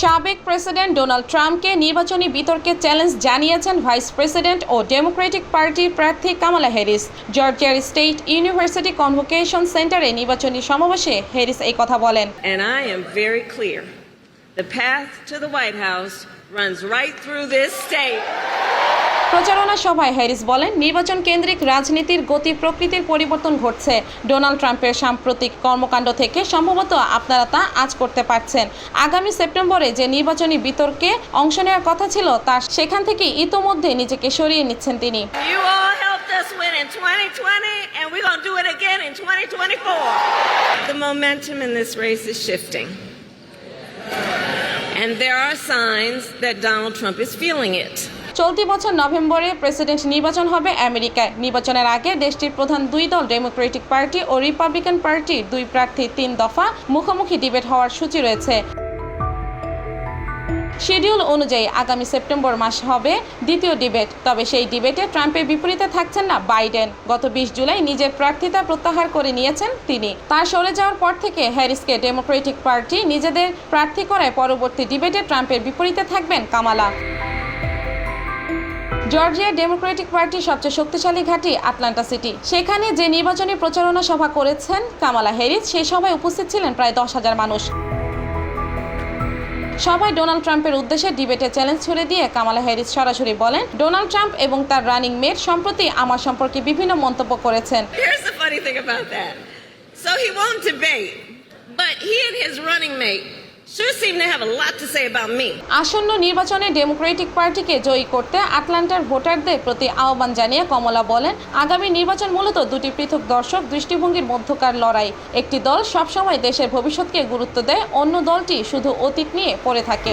সাবেক president Donald ট্রাম্পকে নির্বাচনী বিতর্কে চ্যালেঞ্জ জানিয়েছেন ভাইস প্রেসিডেন্ট ও ডেমোক্রেটিক পার্টির প্রার্থী কামালা হ্যারিস জর্জিয়ার স্টেট ইউনিভার্সিটি কনভোকেশন সেন্টারে নির্বাচনী সমাবেশে হ্যারিস এই কথা বলেন And I am very clear. The to the White House runs right through. প্রচারণা সভায় হ্যারিস বলেন নির্বাচন কেন্দ্রিক রাজনীতির গতি প্রকৃতির পরিবর্তন ঘটছে ডোনাল্ড ট্রাম্পের সাম্প্রতিক কর্মকাণ্ড থেকে সম্ভবত আপনারা তা আজ করতে পারছেন আগামী সেপ্টেম্বরে যে নির্বাচনী বিতর্কে অংশ নেওয়ার কথা ছিল তা সেখান থেকে ইতোমধ্যে নিজেকে সরিয়ে নিচ্ছেন তিনি You all helped us win in 2020, and we're going to do it again in 2024. The momentum in this race is shifting. And there are signs that Donald Trump is feeling it. চলতি বছর নভেম্বরে president নির্বাচন হবে আমেরিকায়। নির্বাচনের আগে দেশটির প্রধান দুই দল ডেমোক্রেটিক পার্টি ও রিপাবলিকান পার্টির দুই প্রার্থী তিন দফা মুখোমুখি ডিবেট হওয়ার সূচি রয়েছে। শিডিউল অনুযায়ী আগামী সেপ্টেম্বর মাস হবে দ্বিতীয় ডিবেট। তবে সেই ডিবেটে ট্রাম্পের বিপরীতে থাকছেন না বাইডেন। গত বিশ জুলাই নিজের প্রার্থিতা প্রত্যাহার করে নিয়েছেন তিনি। তার সরে যাওয়ার পর থেকে হ্যারিসকে ডেমোক্রেটিক পার্টি নিজেদের প্রার্থী করায় পরবর্তী ডিবেটে ট্রাম্পের বিপরীতে থাকবেন কামালা। জর্জিয়া ডেমোক্রেটিক পার্টির সবচেয়ে শক্তিশালী ঘাঁটি আটলান্টা সিটি। সেখানে যে নির্বাচনী প্রচারণা সভা করেছেন কামালা হ্যারিস সেই সভায় উপস্থিত ছিলেন প্রায় দশ হাজার মানুষ। সবাই ডোনাল্ড ট্রাম্পের উদ্দেশ্যে ডিবেটে চ্যালেঞ্জ ছুড়ে দিয়ে কামালা হ্যারিস সরাসরি বলেন ডোনাল্ড ট্রাম্প এবং তার রানিং মেট সম্প্রতি আমার সম্পর্কে বিভিন্ন মন্তব্য করেছেন. So he won't debate, but he and his running mate আসন্ন নির্বাচনে ডেমোক্রেটিক পার্টিকে জয়ী করতে আটলান্টার ভোটারদের প্রতি আহ্বান জানিয়ে কমলা বলেন, আগামী নির্বাচন মূলত দুটি পৃথক দর্শক দৃষ্টিভঙ্গির মধ্যকার লড়াই। একটি দল সবসময় দেশের ভবিষ্যৎকে গুরুত্ব দেয়, অন্য দলটি শুধু অতীত নিয়ে পড়ে থাকে।